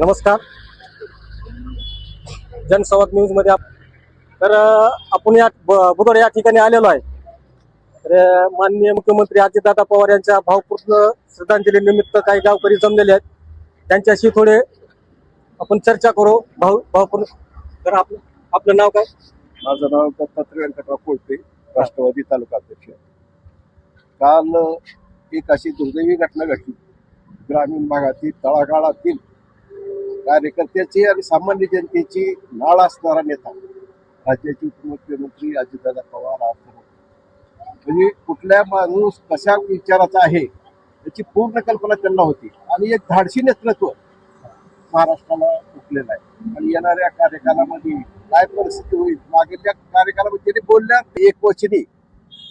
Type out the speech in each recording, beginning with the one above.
नमस्कार. जनसंवाद न्यूजमध्ये आप- तर आपण या ब- बुधवार या ठिकाणी आलेलो आहे. तर माननीय मुख्यमंत्री अजितदादा पवार यांच्या भावपूर्ण श्रद्धांजली निमित्त काही गावकरी जमलेले आहेत. त्यांच्याशी थोडे आपण चर्चा करू. भाऊ भावपूर्ण तर आपलं आपलं नाव काय? माझं नाव दत्तात्रय व्यंकटराव कोळपे राष्ट्रवादी तालुका अध्यक्ष काल एक अशी दुर्दैवी घटना घडली. ग्रामीण भागातील तळागाळातील कार्यकर्त्याची आणि सामान्य जनतेची नाळ असणारा नेता. राज्याचे उपमुख्यमंत्री अजितदादा पवार आज म्हणजे कुठल्या माणूस कशा विचाराचा आहे याची पूर्ण कल्पना त्यांना होती. आणि एक धाडशी नेतृत्व महाराष्ट्राला उठलेलं आहे. आणि येणाऱ्या कार्यकालामध्ये काय परिस्थिती होईल मागील कार्यकालामध्ये त्यांनी बोलल्या एक वचनी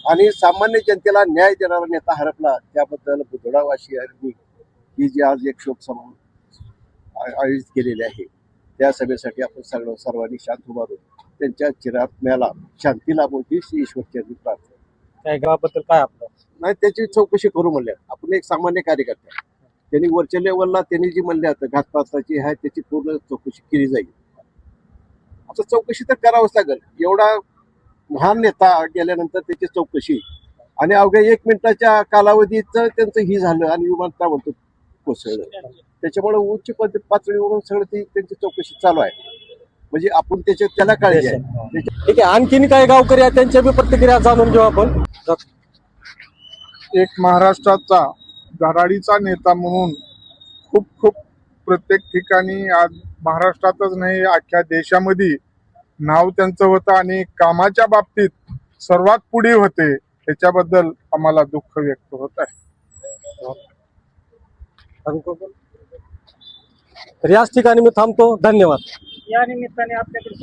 आणि सामान्य जनतेला न्याय देणारा नेता हरपला त्याबद्दल बुधडावासियांनी ही जी आज एक शोक सभा आयोजित केलेली आहे. त्या सभेसाठी आपण सर्व सर्वांनी शांत उभारून त्यांच्या चिरात्म्याला शांती लाभवची श्री ईश्वरचरणी प्रार्थना. काय गावाबद्दल काय आपलं? नाही त्याची चौकशी करू म्हणल्या. आपण एक सामान्य कार्यकर्ता. त्यांनी वरच्या लेवलला त्यांनी जी म्हणले आता घातपाताची आहे त्याची पूर्ण चौकशी केली जाईल. आता चौकशी तर करावंच लागेल. एवढा महान नेता गेल्यानंतर त्याची चौकशी. आणि अवघ्या एक मिनिटाच्या कालावधीत त्यांचं ही झालं आणि विमानतळ म्हणतो कोसळलं. त्याच्यामुळे उच्च पद- पातळीवरून सगळं ती त्यांची चौकशी चालू आहे. म्हणजे आपण त्याच्या त्याला काळजी आहे. त्याच्या- ठीक आहे आणखीन काही गावकरी आहेत त्यांच्या बी प्रतिक्रिया जाणून घेऊ आपण. एक महाराष्ट्राचा धडाडीचा नेता म्हणून खूप खूप प्रत्येक ठिकाणी आज महाराष्ट्रातच नाही अख्ख्या देशामध्ये नाव त्यांचं होतं आणि कामाच्या बाबतीत सर्वात पुढे होते त्याच्याबद्दल आम्हाला दुःख व्यक्त होत आहे? तर याच ठिकाणी मी थांबतो. धन्यवाद. या निमित्ताने आपल्याकडे